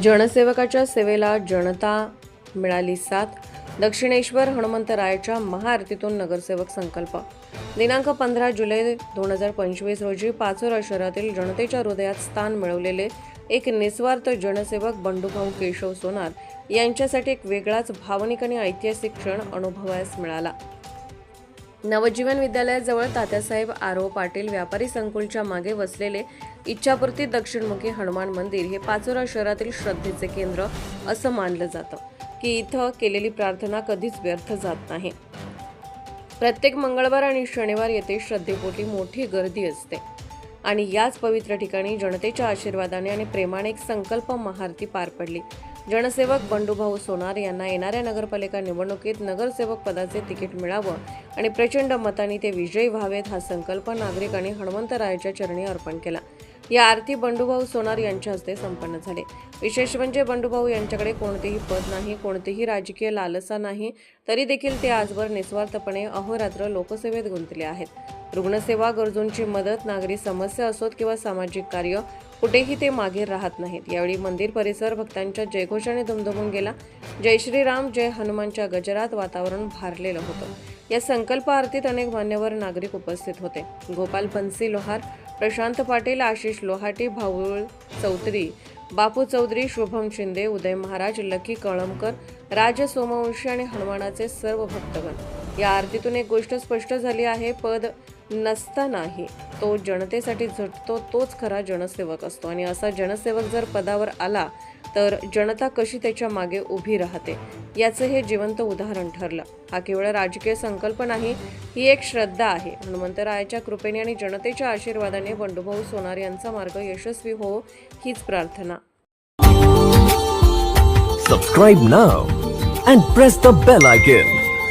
जनसेवकाच्या सेवेला जनता मिळाली साथ. दक्षिणेश्वर हनुमंतरायाच्या महाआरतीतून नगरसेवक संकल्प. दिनांक पंधरा जुलै दोन हजार पंचवीस रोजी पाचोरा शहरातील जनतेच्या हृदयात स्थान मिळवलेले एक निस्वार्थ जनसेवक बंडूभाऊ केशव सोनार यांच्यासाठी एक वेगळाच भावनिक आणि ऐतिहासिक क्षण अनुभवायस मिळाला. नवजीवन विद्यालयाजवळ तात्यासाहेब आरो पाटील व्यापारी संकुलच्या मागे वसलेले इच्छापूर्ती दक्षिणमुखी हनुमान मंदिर हे पाचोरा शहरातील श्रद्धेचे केंद्र असं मानलं जातं की इथं केलेली प्रार्थना कधीच व्यर्थ जात नाही. प्रत्येक मंगळवार आणि शनिवार येथे श्रद्धेपोटी मोठी गर्दी असते. आणि याच पवित्र ठिकाणी जनतेच्या आशीर्वादाने आणि प्रेमाने एक संकल्प महारती पार पडली. जनसेवक बंडूभाऊ सोनार यांना येणाऱ्या नगरपालिका निवडणुकीत नगरसेवक पदाचे तिकीट मिळावं आणि प्रचंड मतांनी ते विजयी व्हावेत हा संकल्प नागरिकांनी हनुमंतरायाच्या चरणी अर्पण केला. या आरती बंडूभाऊ सोनार यांच्या हस्ते संपन्न झाले. विशेष म्हणजे बंडूभाऊ यांच्याकडे कोणतेही पद नाही कोणतेही राजकीय लालसा नाही तरी देखील ते आजवर निस्वार्थपणे अहोरात्र लोकसेवेत गुंतले आहेत. रुग्णसेवा गरजूंची मदत नागरी समस्या असोत किंवा सामाजिक कार्य कुठेही ते मागे राहत नाहीत. यावेळी मंदिर परिसर भक्तांच्या जयघोषाने दुमदुमून गेला. जय श्रीराम जय हनुमानच्या गजरात वातावरण भारलेलं होतं. या संकल्प आरतीत अनेक मान्यवर नागरिक उपस्थित होते. गोपाल बन्सी लोहार प्रशांत पाटील आशिष लोहाटी भाऊळ चौधरी बापू चौधरी शुभम शिंदे उदय महाराज लकी कळमकर राज सोमवंशी आणि हनुमानाचे सर्व भक्तगण. या आरतीतून एक गोष्ट स्पष्ट झाली आहे पद नसतानाही तो जनतेसाठी झटतो तोच खरा जनसेवक असतो. आणि असा जनसेवक जर पदावर आला तर जनता कशी त्याच्यामागे उभी राहते? याचं हे जिवंत उदाहरण ठरलं. हा केवळ राजकीय संकल्प नाही ही एक श्रद्धा आहे. हनुमंतरायाच्या कृपेने आणि जनतेच्या आशीर्वादाने बंडूभाऊ सोनार यांचा मार्ग यशस्वी हो हीच प्रार्थना. Subscribe now and press the bell icon.